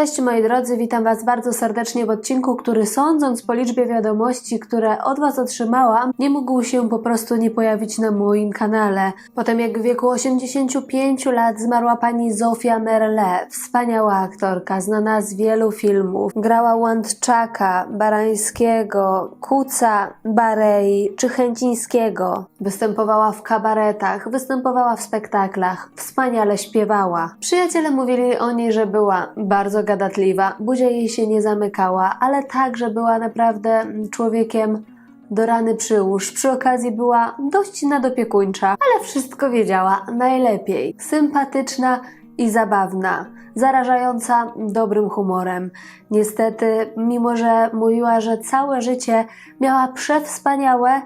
Cześć moi drodzy, witam Was bardzo serdecznie w odcinku, który sądząc po liczbie wiadomości, które od Was otrzymałam, nie mógł się po prostu nie pojawić na moim kanale. Potem jak w wieku 85 lat zmarła pani Zofia Merle, wspaniała aktorka, znana z wielu filmów. Grała Łandczaka, Barańskiego, Kuca, Barei czy Chęcińskiego. Występowała w kabaretach, występowała w spektaklach, wspaniale śpiewała. Przyjaciele mówili o niej, że była bardzo gadatliwa, buzia jej się nie zamykała, ale także była naprawdę człowiekiem do rany przyłóż. Przy okazji była dość nadopiekuńcza, ale wszystko wiedziała najlepiej. Sympatyczna i zabawna, zarażająca dobrym humorem. Niestety, mimo że mówiła, że całe życie miała przewspaniałe,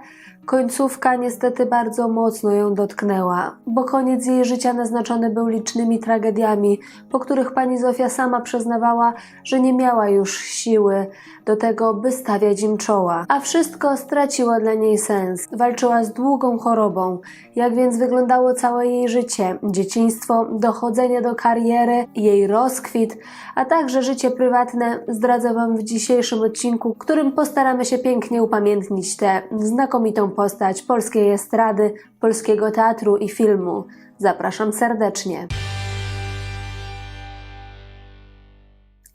Końcówka niestety bardzo mocno ją dotknęła, bo koniec jej życia naznaczony był licznymi tragediami, po których pani Zofia sama przyznawała, że nie miała już siły do tego, by stawiać im czoła. A wszystko straciło dla niej sens. Walczyła z długą chorobą. Jak więc wyglądało całe jej życie? Dzieciństwo, dochodzenie do kariery, jej rozkwit, a także życie prywatne zdradzę Wam w dzisiejszym odcinku, którym postaramy się pięknie upamiętnić tę znakomitą postać polskiej estrady, polskiego teatru i filmu. Zapraszam serdecznie.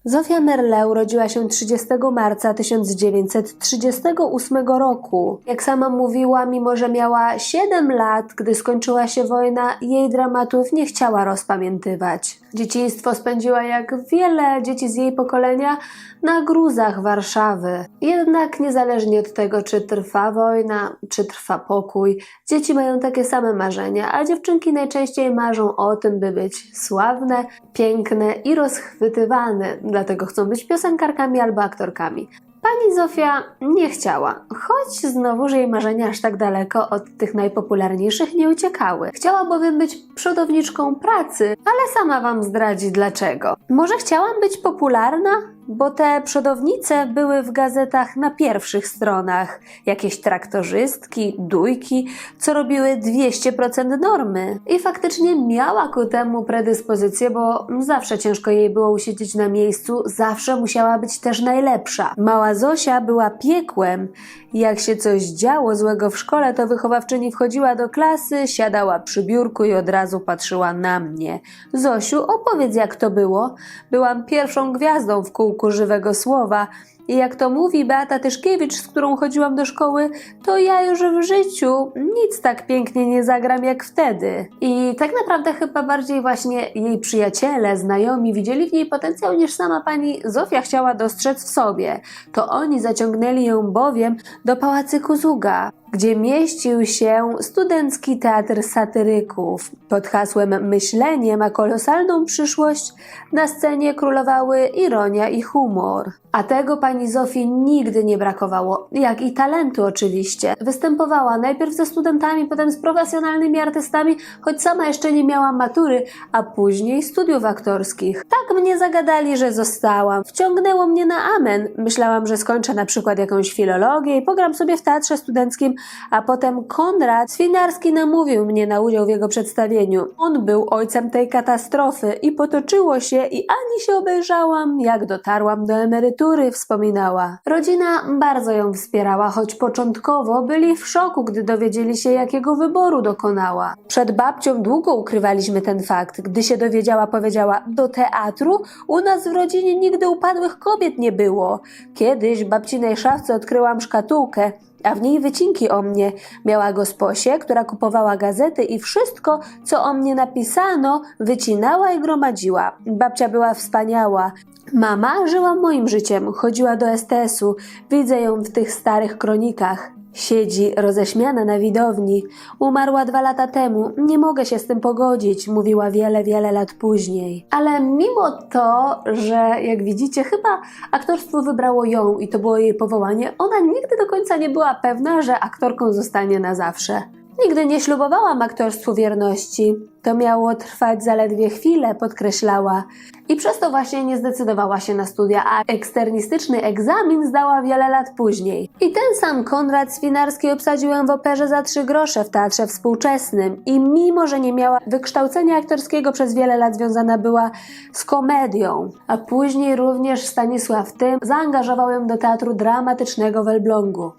Zofia Merle urodziła się 30 marca 1938 roku. Jak sama mówiła, mimo że miała 7 lat, gdy skończyła się wojna, jej dramatów nie chciała rozpamiętywać. Dzieciństwo spędziła jak wiele dzieci z jej pokolenia na gruzach Warszawy. Jednak niezależnie od tego, czy trwa wojna, czy trwa pokój, dzieci mają takie same marzenia, a dziewczynki najczęściej marzą o tym, by być sławne, piękne i rozchwytywane, dlatego chcą być piosenkarkami albo aktorkami. Pani Zofia nie chciała, choć znowuż jej marzenia aż tak daleko od tych najpopularniejszych nie uciekały. Chciała bowiem być przodowniczką pracy, ale sama wam zdradzi dlaczego. Może chciałam być popularna? Bo te przodownice były w gazetach na pierwszych stronach. Jakieś traktorzystki, dujki, co robiły 200% normy. I faktycznie miała ku temu predyspozycję, bo zawsze ciężko jej było usiedzieć na miejscu, zawsze musiała być też najlepsza. Mała Zosia była piekłem. Jak się coś działo złego w szkole, to wychowawczyni wchodziła do klasy, siadała przy biurku i od razu patrzyła na mnie. Zosiu, opowiedz jak to było. Byłam pierwszą gwiazdą w kółku żywego słowa. I jak to mówi Beata Tyszkiewicz, z którą chodziłam do szkoły, to ja już w życiu nic tak pięknie nie zagram jak wtedy. I tak naprawdę chyba bardziej właśnie jej przyjaciele, znajomi widzieli w niej potencjał niż sama pani Zofia chciała dostrzec w sobie. To oni zaciągnęli ją bowiem do pałacyku Zuga, gdzie mieścił się Studencki Teatr Satyryków. Pod hasłem Myślenie ma kolosalną przyszłość na scenie królowały ironia i humor. A tego pani Zofii nigdy nie brakowało, jak i talentu oczywiście. Występowała najpierw ze studentami, potem z profesjonalnymi artystami, choć sama jeszcze nie miała matury, a później studiów aktorskich. Tak mnie zagadali, że zostałam. Wciągnęło mnie na amen. Myślałam, że skończę na przykład jakąś filologię i pogram sobie w teatrze studenckim, a potem Konrad Swinarski namówił mnie na udział w jego przedstawieniu. On był ojcem tej katastrofy i potoczyło się i ani się obejrzałam, jak dotarłam do emerytury, wspominała. Rodzina bardzo ją wspierała, choć początkowo byli w szoku, gdy dowiedzieli się, jakiego wyboru dokonała. Przed babcią długo ukrywaliśmy ten fakt. Gdy się dowiedziała, powiedziała: Do teatru? U nas w rodzinie nigdy upadłych kobiet nie było. Kiedyś w babcinej szafce odkryłam szkatułkę a w niej wycinki o mnie. Miała gosposię, która kupowała gazety i wszystko, co o mnie napisano, wycinała i gromadziła. Babcia była wspaniała. Mama żyła moim życiem, chodziła do STS-u. Widzę ją w tych starych kronikach. Siedzi roześmiana na widowni. Umarła dwa lata temu. Nie mogę się z tym pogodzić, mówiła wiele, wiele lat później. Ale mimo to, że jak widzicie, chyba aktorstwo wybrało ją i to było jej powołanie, ona nigdy do końca nie była pewna, że aktorką zostanie na zawsze. Nigdy nie ślubowałam aktorstwu wierności. To miało trwać zaledwie chwilę, podkreślała. I przez to właśnie nie zdecydowała się na studia, a eksternistyczny egzamin zdała wiele lat później. I ten sam Konrad Swinarski obsadził ją w operze za trzy grosze w teatrze współczesnym. I mimo, że nie miała wykształcenia aktorskiego, przez wiele lat związana była z komedią. A później również Stanisław Tym zaangażował ją do teatru dramatycznego w Elblągu.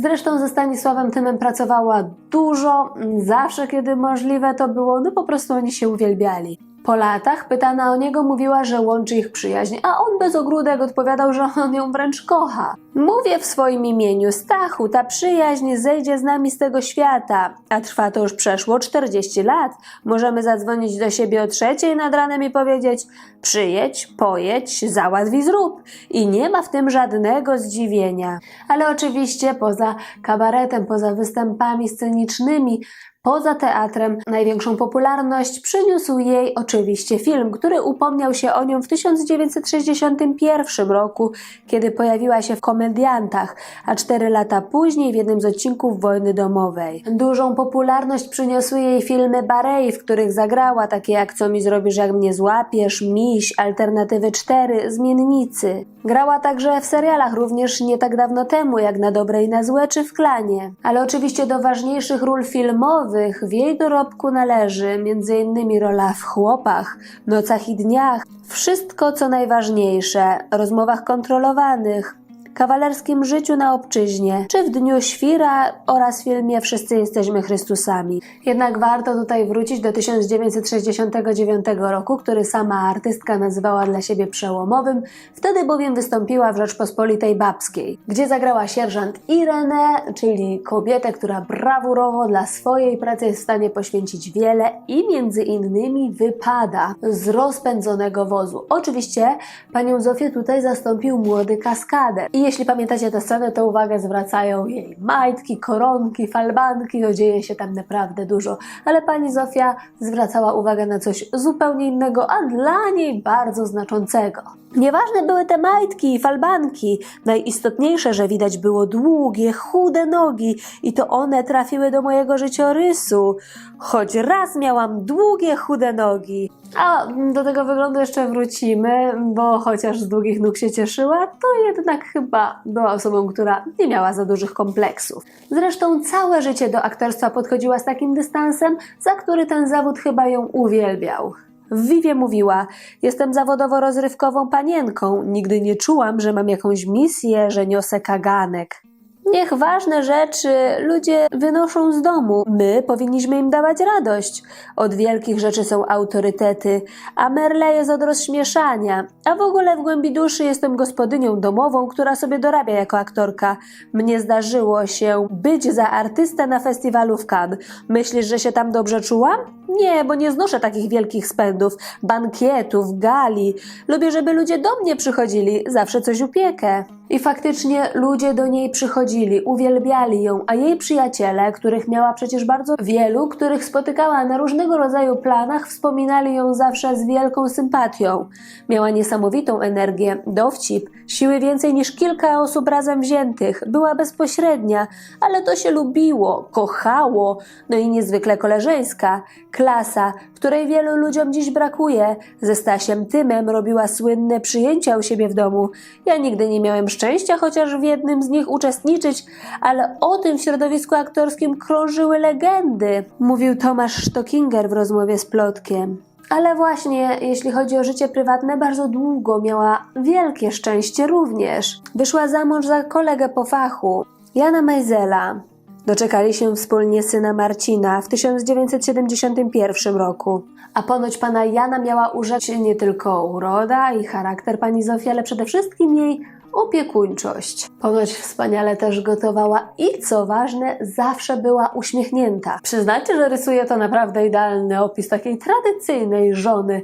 Zresztą ze Stanisławem Tymem pracowała dużo, zawsze kiedy możliwe to było, no po prostu oni się uwielbiali. Po latach pytana o niego mówiła, że łączy ich przyjaźń, a on bez ogródek odpowiadał, że on ją wręcz kocha. Mówię w swoim imieniu, Stachu, ta przyjaźń zejdzie z nami z tego świata, a trwa to już przeszło 40 lat. Możemy zadzwonić do siebie o trzeciej nad ranem i powiedzieć przyjedź, pojedź, załatw i zrób. I nie ma w tym żadnego zdziwienia. Ale oczywiście poza kabaretem, poza występami scenicznymi, Poza teatrem największą popularność przyniósł jej oczywiście film, który upomniał się o nią w 1961 roku, kiedy pojawiła się w Komediantach, a cztery lata później w jednym z odcinków Wojny Domowej. Dużą popularność przyniosły jej filmy Barei, w których zagrała, takie jak Co mi zrobisz, jak mnie złapiesz, Miś, Alternatywy 4, Zmiennicy. Grała także w serialach również nie tak dawno temu, jak na dobre i na złe, czy w klanie. Ale oczywiście do ważniejszych ról filmowych w jej dorobku należy m.in. rola w Chłopach, Nocach i Dniach, Wszystko co najważniejsze, Rozmowach kontrolowanych, Kawalerskim życiu na obczyźnie, czy w Dniu Świra oraz filmie Wszyscy jesteśmy Chrystusami. Jednak warto tutaj wrócić do 1969 roku, który sama artystka nazywała dla siebie przełomowym, wtedy bowiem wystąpiła w Rzeczpospolitej Babskiej, gdzie zagrała sierżant Irenę, czyli kobietę, która brawurowo dla swojej pracy jest w stanie poświęcić wiele i między innymi wypada z rozpędzonego wozu. Oczywiście panią Zofię tutaj zastąpił młody kaskader. I jeśli pamiętacie tę scenę, to uwagę zwracają jej majtki, koronki, falbanki, no dzieje się tam naprawdę dużo. Ale pani Zofia zwracała uwagę na coś zupełnie innego, a dla niej bardzo znaczącego. Nieważne były te majtki i falbanki, najistotniejsze, że widać było długie, chude nogi i to one trafiły do mojego życiorysu. Choć raz miałam długie, chude nogi. A do tego wyglądu jeszcze wrócimy, bo chociaż z długich nóg się cieszyła, to jednak chyba była osobą, która nie miała za dużych kompleksów. Zresztą całe życie do aktorstwa podchodziła z takim dystansem, za który ten zawód chyba ją uwielbiał. W Vivie mówiła: Jestem zawodowo rozrywkową panienką. Nigdy nie czułam, że mam jakąś misję, że niosę kaganek. Niech ważne rzeczy ludzie wynoszą z domu. My powinniśmy im dawać radość. Od wielkich rzeczy są autorytety, a Merle jest od rozśmieszania. A w ogóle w głębi duszy jestem gospodynią domową, która sobie dorabia jako aktorka. Mnie zdarzyło się być za artystę na festiwalu w Cannes. Myślisz, że się tam dobrze czułam? Nie, bo nie znoszę takich wielkich spędów, bankietów, gali. Lubię, żeby ludzie do mnie przychodzili, zawsze coś upiekę. I faktycznie ludzie do niej przychodzili, uwielbiali ją, a jej przyjaciele, których miała przecież bardzo wielu, których spotykała na różnego rodzaju planach, wspominali ją zawsze z wielką sympatią. Miała niesamowitą energię, dowcip, siły więcej niż kilka osób razem wziętych. Była bezpośrednia, ale to się lubiło, kochało, no i niezwykle koleżeńska. Klasa, której wielu ludziom dziś brakuje. Ze Stasiem Tymem robiła słynne przyjęcia u siebie w domu. Ja nigdy nie miałem szczęścia chociaż w jednym z nich uczestniczyć, ale o tym w środowisku aktorskim krążyły legendy, mówił Tomasz Stockinger w rozmowie z Plotkiem. Ale właśnie, jeśli chodzi o życie prywatne, bardzo długo miała wielkie szczęście również. Wyszła za mąż za kolegę po fachu, Jana Mejzela. Doczekali się wspólnie syna Marcina w 1971 roku. A ponoć pana Jana miała urzać nie tylko uroda i charakter pani Zofii, ale przede wszystkim jej opiekuńczość. Ponoć wspaniale też gotowała i co ważne, zawsze była uśmiechnięta. Przyznacie, że rysuje to naprawdę idealny opis takiej tradycyjnej żony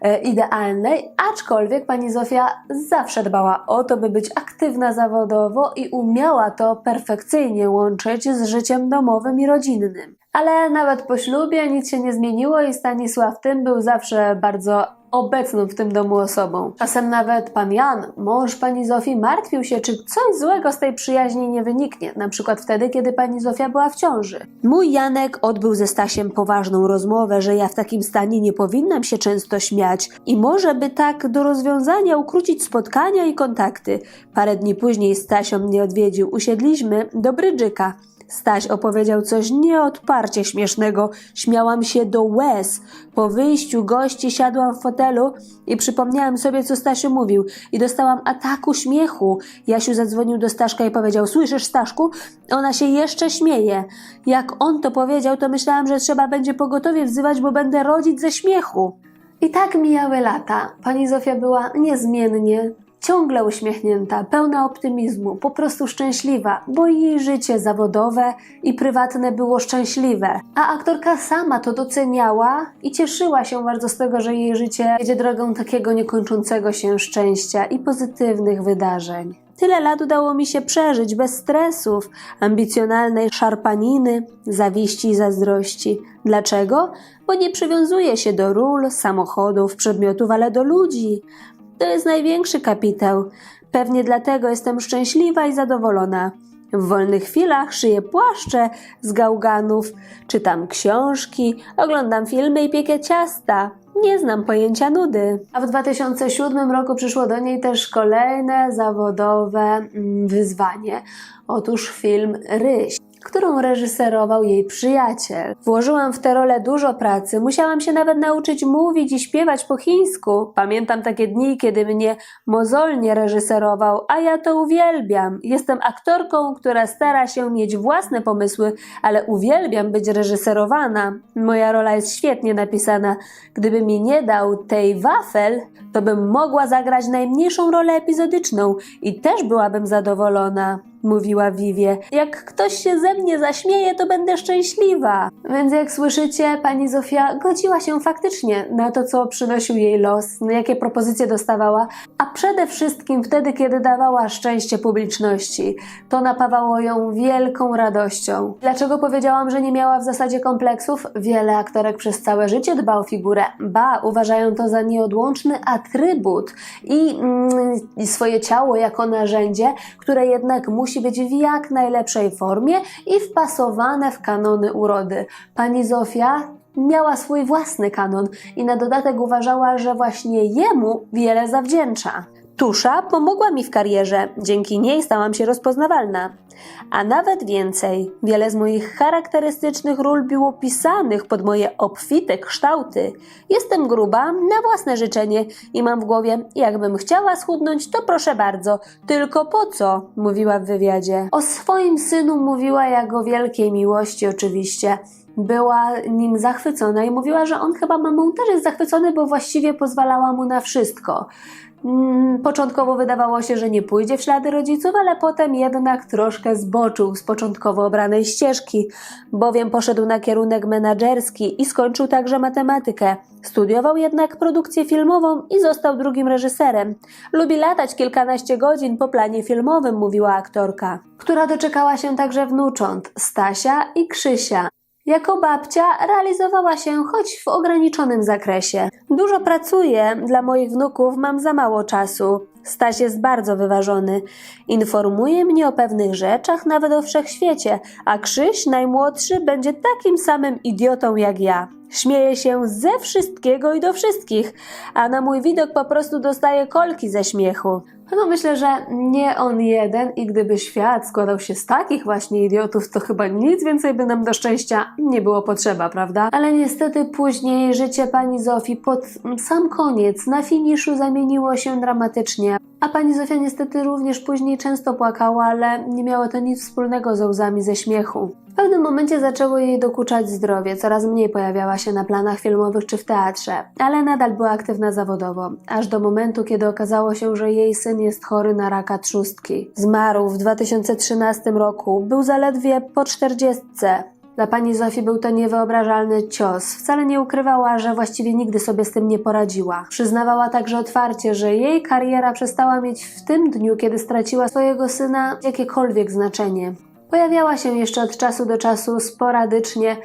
e, idealnej, aczkolwiek pani Zofia zawsze dbała o to, by być aktywna zawodowo i umiała to perfekcyjnie łączyć z życiem domowym i rodzinnym. Ale nawet po ślubie nic się nie zmieniło i Stanisław Tym był zawsze bardzo obecną w tym domu osobą. Czasem nawet pan Jan, mąż pani Zofii, martwił się, czy coś złego z tej przyjaźni nie wyniknie, na przykład wtedy, kiedy pani Zofia była w ciąży. Mój Janek odbył ze Stasiem poważną rozmowę, że ja w takim stanie nie powinnam się często śmiać i może by tak do rozwiązania ukrócić spotkania i kontakty. Parę dni później Stasio mnie odwiedził. Usiedliśmy do Brydżyka. Staś opowiedział coś nieodparcie śmiesznego. Śmiałam się do łez. Po wyjściu gości siadłam w fotelu i przypomniałam sobie, co Stasiu mówił i dostałam ataku śmiechu. Jasiu zadzwonił do Staszka i powiedział, słyszysz Staszku? Ona się jeszcze śmieje. Jak on to powiedział, to myślałam, że trzeba będzie pogotowie wzywać, bo będę rodzić ze śmiechu. I tak mijały lata. Pani Zofia była niezmiennie, ciągle uśmiechnięta, pełna optymizmu, po prostu szczęśliwa, bo jej życie zawodowe i prywatne było szczęśliwe. A aktorka sama to doceniała i cieszyła się bardzo z tego, że jej życie jedzie drogą takiego niekończącego się szczęścia i pozytywnych wydarzeń. Tyle lat udało mi się przeżyć bez stresów, ambicjonalnej szarpaniny, zawiści i zazdrości. Dlaczego? Bo nie przywiązuję się do ról, samochodów, przedmiotów, ale do ludzi. To jest największy kapitał. Pewnie dlatego jestem szczęśliwa i zadowolona. W wolnych chwilach szyję płaszcze z gałganów, czytam książki, oglądam filmy i piekę ciasta. Nie znam pojęcia nudy. A w 2007 roku przyszło do niej też kolejne zawodowe mm, wyzwanie. Otóż film Ryś którą reżyserował jej przyjaciel. Włożyłam w tę rolę dużo pracy, musiałam się nawet nauczyć mówić i śpiewać po chińsku. Pamiętam takie dni, kiedy mnie mozolnie reżyserował, a ja to uwielbiam. Jestem aktorką, która stara się mieć własne pomysły, ale uwielbiam być reżyserowana. Moja rola jest świetnie napisana. Gdyby mi nie dał tej wafel, to bym mogła zagrać najmniejszą rolę epizodyczną i też byłabym zadowolona mówiła Vivie. Jak ktoś się ze mnie zaśmieje, to będę szczęśliwa. Więc jak słyszycie, pani Zofia godziła się faktycznie na to, co przynosił jej los, na jakie propozycje dostawała, a przede wszystkim wtedy, kiedy dawała szczęście publiczności. To napawało ją wielką radością. Dlaczego powiedziałam, że nie miała w zasadzie kompleksów? Wiele aktorek przez całe życie dba o figurę. Ba, uważają to za nieodłączny atrybut i, mm, swoje ciało jako narzędzie, które jednak musi musi być w jak najlepszej formie i wpasowane w kanony urody. Pani Zofia miała swój własny kanon i na dodatek uważała, że właśnie jemu wiele zawdzięcza. Tusza pomogła mi w karierze, dzięki niej stałam się rozpoznawalna. A nawet więcej, wiele z moich charakterystycznych ról było pisanych pod moje obfite kształty. Jestem gruba na własne życzenie i mam w głowie, jakbym chciała schudnąć, to proszę bardzo, tylko po co? mówiła w wywiadzie. O swoim synu mówiła jak o wielkiej miłości oczywiście była nim zachwycona i mówiła, że on chyba mamą też jest zachwycony, bo właściwie pozwalała mu na wszystko. Mm, początkowo wydawało się, że nie pójdzie w ślady rodziców, ale potem jednak troszkę zboczył z początkowo obranej ścieżki, bowiem poszedł na kierunek menadżerski i skończył także matematykę. Studiował jednak produkcję filmową i został drugim reżyserem. Lubi latać kilkanaście godzin po planie filmowym, mówiła aktorka, która doczekała się także wnucząt Stasia i Krzysia. Jako babcia realizowała się choć w ograniczonym zakresie. Dużo pracuję, dla moich wnuków mam za mało czasu. Staś jest bardzo wyważony. Informuje mnie o pewnych rzeczach, nawet o wszechświecie, a Krzyś, najmłodszy, będzie takim samym idiotą jak ja. Śmieje się ze wszystkiego i do wszystkich, a na mój widok po prostu dostaje kolki ze śmiechu. No myślę, że nie on jeden i gdyby świat składał się z takich właśnie idiotów, to chyba nic więcej by nam do szczęścia nie było potrzeba, prawda? Ale niestety później życie pani Zofii pod sam koniec, na finiszu zamieniło się dramatycznie. A pani Zofia niestety również później często płakała, ale nie miało to nic wspólnego ze łzami ze śmiechu. W pewnym momencie zaczęło jej dokuczać zdrowie, coraz mniej pojawiała się na planach filmowych czy w teatrze, ale nadal była aktywna zawodowo, aż do momentu, kiedy okazało się, że jej syn jest chory na raka trzustki. Zmarł w 2013 roku, był zaledwie po czterdziestce. Dla pani Zofii był to niewyobrażalny cios. Wcale nie ukrywała, że właściwie nigdy sobie z tym nie poradziła. Przyznawała także otwarcie, że jej kariera przestała mieć w tym dniu, kiedy straciła swojego syna jakiekolwiek znaczenie. Pojawiała się jeszcze od czasu do czasu sporadycznie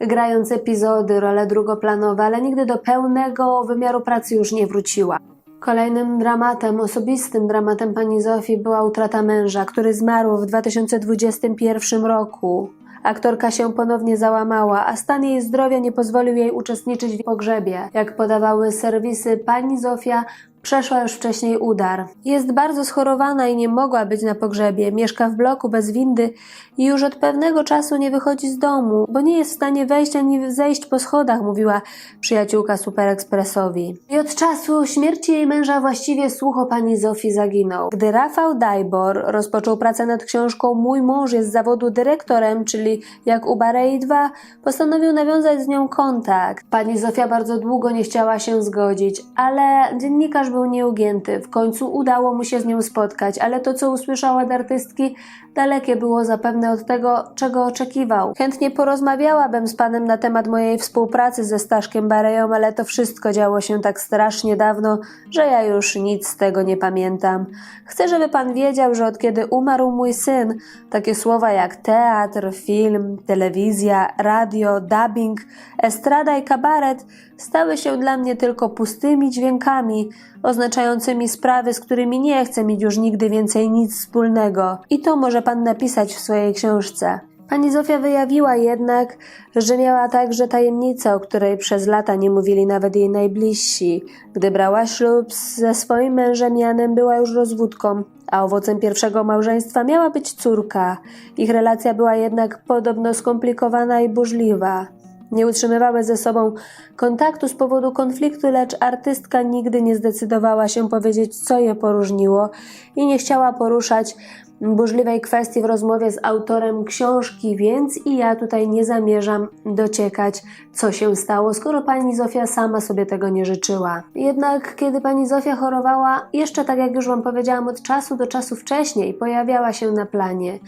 grając epizody, role drugoplanowe, ale nigdy do pełnego wymiaru pracy już nie wróciła. Kolejnym dramatem, osobistym dramatem pani Zofii była utrata męża, który zmarł w 2021 roku. Aktorka się ponownie załamała, a stan jej zdrowia nie pozwolił jej uczestniczyć w pogrzebie. Jak podawały serwisy, pani Zofia przeszła już wcześniej udar. Jest bardzo schorowana i nie mogła być na pogrzebie. Mieszka w bloku bez windy i już od pewnego czasu nie wychodzi z domu, bo nie jest w stanie wejść ani zejść po schodach, mówiła przyjaciółka Super Expressowi. I od czasu śmierci jej męża właściwie słuch o pani Zofii zaginął. Gdy Rafał Dajbor rozpoczął pracę nad książką Mój mąż jest z zawodu dyrektorem, czyli jak u Barei 2, postanowił nawiązać z nią kontakt. Pani Zofia bardzo długo nie chciała się zgodzić, ale dziennikarz był nieugięty. W końcu udało mu się z nią spotkać, ale to, co usłyszał od artystki, dalekie było zapewne od tego, czego oczekiwał. Chętnie porozmawiałabym z panem na temat mojej współpracy ze Staszkiem Bareją, ale to wszystko działo się tak strasznie dawno, że ja już nic z tego nie pamiętam. Chcę, żeby pan wiedział, że od kiedy umarł mój syn, takie słowa jak teatr, film, telewizja, radio, dubbing, estrada i kabaret stały się dla mnie tylko pustymi dźwiękami, oznaczającymi sprawy, z którymi nie chcę mieć już nigdy więcej nic wspólnego. I to może pan napisać w swojej książce. Pani Zofia wyjawiła jednak, że miała także tajemnicę, o której przez lata nie mówili nawet jej najbliżsi. Gdy brała ślub ze swoim mężem Janem, była już rozwódką, a owocem pierwszego małżeństwa miała być córka. Ich relacja była jednak podobno skomplikowana i burzliwa. Nie utrzymywały ze sobą kontaktu z powodu konfliktu, lecz artystka nigdy nie zdecydowała się powiedzieć, co je poróżniło i nie chciała poruszać burzliwej kwestii w rozmowie z autorem książki, więc i ja tutaj nie zamierzam dociekać, co się stało, skoro pani Zofia sama sobie tego nie życzyła. Jednak kiedy pani Zofia chorowała, jeszcze tak jak już wam powiedziałam, od czasu do czasu wcześniej pojawiała się na planie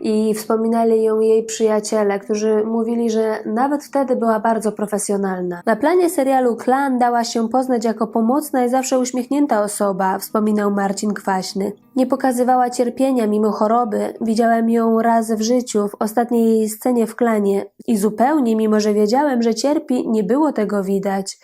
i wspominali ją jej przyjaciele, którzy mówili, że nawet wtedy była bardzo profesjonalna. Na planie serialu Klan dała się poznać jako pomocna i zawsze uśmiechnięta osoba, wspominał Marcin Kwaśny. Nie pokazywała cierpienia mimo choroby. Widziałem ją raz w życiu, w ostatniej jej scenie w klanie i zupełnie, mimo że wiedziałem, że cierpi, nie było tego widać.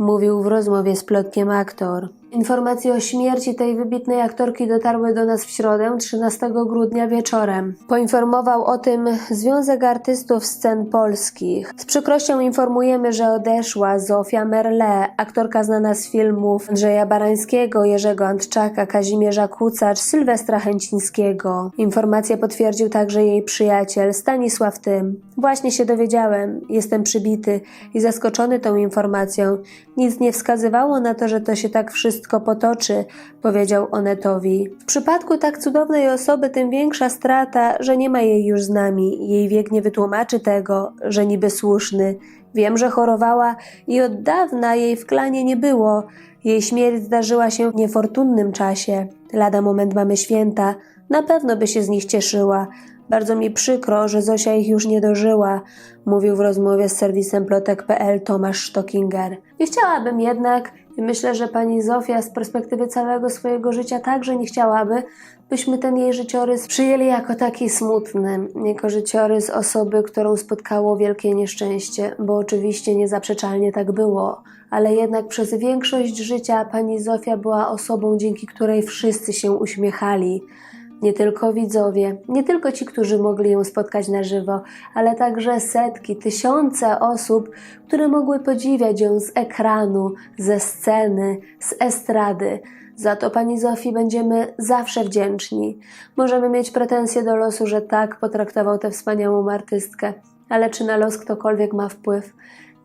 Mówił w rozmowie z plotkiem aktor. Informacje o śmierci tej wybitnej aktorki dotarły do nas w środę, 13 grudnia wieczorem. Poinformował o tym Związek Artystów Scen Polskich. Z przykrością informujemy, że odeszła Zofia Merle, aktorka znana z filmów Andrzeja Barańskiego, Jerzego Antczaka, Kazimierza Kucacz, Sylwestra Chęcińskiego. Informację potwierdził także jej przyjaciel Stanisław Tym. Właśnie się dowiedziałem, jestem przybity i zaskoczony tą informacją. Nic nie wskazywało na to, że to się tak wszystko potoczy, powiedział Onetowi. W przypadku tak cudownej osoby tym większa strata, że nie ma jej już z nami. Jej wiek nie wytłumaczy tego, że niby słuszny. Wiem, że chorowała i od dawna jej w klanie nie było. Jej śmierć zdarzyła się w niefortunnym czasie. Lada moment mamy święta. Na pewno by się z nich cieszyła. Bardzo mi przykro, że Zosia ich już nie dożyła, mówił w rozmowie z serwisem plotek.pl Tomasz Stockinger. Nie chciałabym jednak, i myślę, że pani Zofia z perspektywy całego swojego życia także nie chciałaby, byśmy ten jej życiorys przyjęli jako taki smutny, jako życiorys osoby, którą spotkało wielkie nieszczęście, bo oczywiście niezaprzeczalnie tak było, ale jednak przez większość życia pani Zofia była osobą, dzięki której wszyscy się uśmiechali. Nie tylko widzowie, nie tylko ci, którzy mogli ją spotkać na żywo, ale także setki, tysiące osób, które mogły podziwiać ją z ekranu, ze sceny, z estrady. Za to pani Zofii będziemy zawsze wdzięczni. Możemy mieć pretensje do losu, że tak potraktował tę wspaniałą artystkę, ale czy na los ktokolwiek ma wpływ?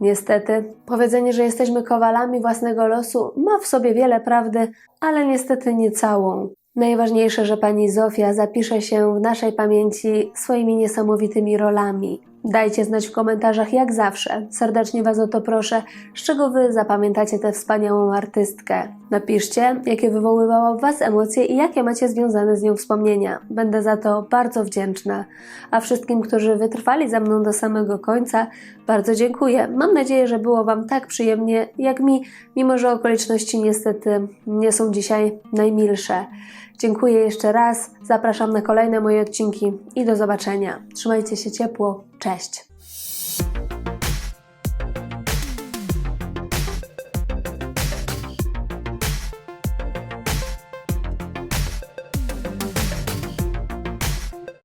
Niestety, powiedzenie, że jesteśmy kowalami własnego losu, ma w sobie wiele prawdy, ale niestety nie całą. Najważniejsze, że pani Zofia zapisze się w naszej pamięci swoimi niesamowitymi rolami. Dajcie znać w komentarzach jak zawsze. Serdecznie Was o to proszę, z czego Wy zapamiętacie tę wspaniałą artystkę. Napiszcie, jakie wywoływała w Was emocje i jakie macie związane z nią wspomnienia. Będę za to bardzo wdzięczna. A wszystkim, którzy wytrwali za mną do samego końca, bardzo dziękuję. Mam nadzieję, że było Wam tak przyjemnie jak mi, mimo że okoliczności niestety nie są dzisiaj najmilsze. Dziękuję jeszcze raz, zapraszam na kolejne moje odcinki i do zobaczenia. Trzymajcie się ciepło, cześć!